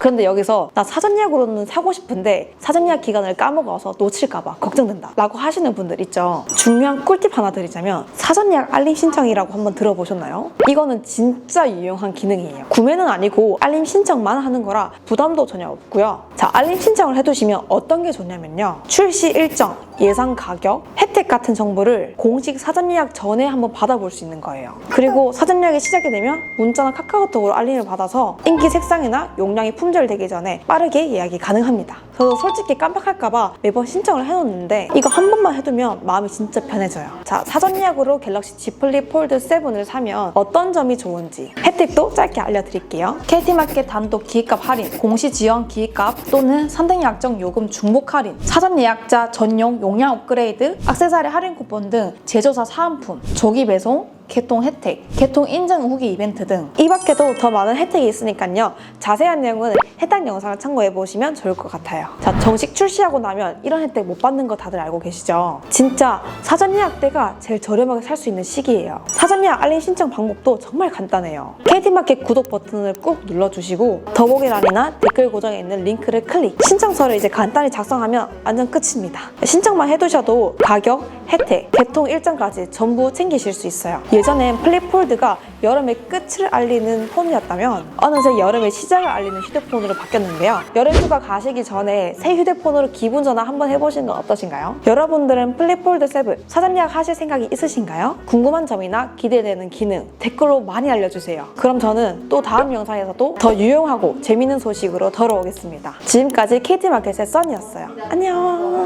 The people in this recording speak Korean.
그런데 여기서 나 사전 예약으로는 사고 싶은데 사전 예약 기간을 까먹어서 놓칠까 봐 걱정된다 라고 하시는 분들 있죠. 중요한 꿀팁 하나 드리자면 사전 예약 알림 신청이라고 한번 들어보셨나요? 이거는 진짜 유용한 기능이에요. 구매는 아니고 알림 신청만 하는 거라 부담도 전혀 없고요. 자, 알림 신청을 해두시면 어떤 게 좋냐면요. 출시 일정, 예상 가격, 같은 정보를 공식 사전 예약 전에 한번 받아볼 수 있는 거예요. 그리고 사전 예약이 시작이 되면 문자나 카카오톡으로 알림을 받아서 인기 색상이나 용량이 품절되기 전에 빠르게 예약이 가능합니다. 저도 솔직히 깜빡할까봐 매번 신청을 해놓는데 이거 한 번만 해두면 마음이 진짜 편해져요. 자, 사전 예약으로 갤럭시 Z 플립 폴드 7을 사면 어떤 점이 좋은지 혜택도 짧게 알려드릴게요. KT마켓 단독 기획값 할인, 공시 지원 기획값 또는 산등 약정 요금 중복 할인, 사전 예약자 전용 용량 업그레이드, 액세서리 할인 쿠폰 등 제조사 사은품, 조기 배송, 개통 혜택, 개통 인증 후기 이벤트 등 이 밖에도 더 많은 혜택이 있으니까요. 자세한 내용은 해당 영상을 참고해 보시면 좋을 것 같아요. 자, 정식 출시하고 나면 이런 혜택 못 받는 거 다들 알고 계시죠? 진짜 사전 예약 때가 제일 저렴하게 살 수 있는 시기예요. 사전 예약 알림 신청 방법도 정말 간단해요. KT마켓 구독 버튼을 꾹 눌러주시고 더보기란이나 댓글 고정에 있는 링크를 클릭. 신청서를 이제 간단히 작성하면 완전 끝입니다. 신청만 해두셔도 가격, 혜택, 개통 일정까지 전부 챙기실 수 있어요. 예전엔 플립폴드가 여름의 끝을 알리는 폰이었다면 어느새 여름의 시작을 알리는 휴대폰으로 바뀌었는데요. 여름 휴가 가시기 전에 새 휴대폰으로 기분 전환 한번 해보시는 건 어떠신가요? 여러분들은 플립폴드 7 사전 예약 하실 생각이 있으신가요? 궁금한 점이나 기대되는 기능 댓글로 많이 알려주세요. 그럼 저는 또 다음 영상에서도 더 유용하고 재밌는 소식으로 돌아오겠습니다. 지금까지 KT마켓의 써니였어요. 안녕.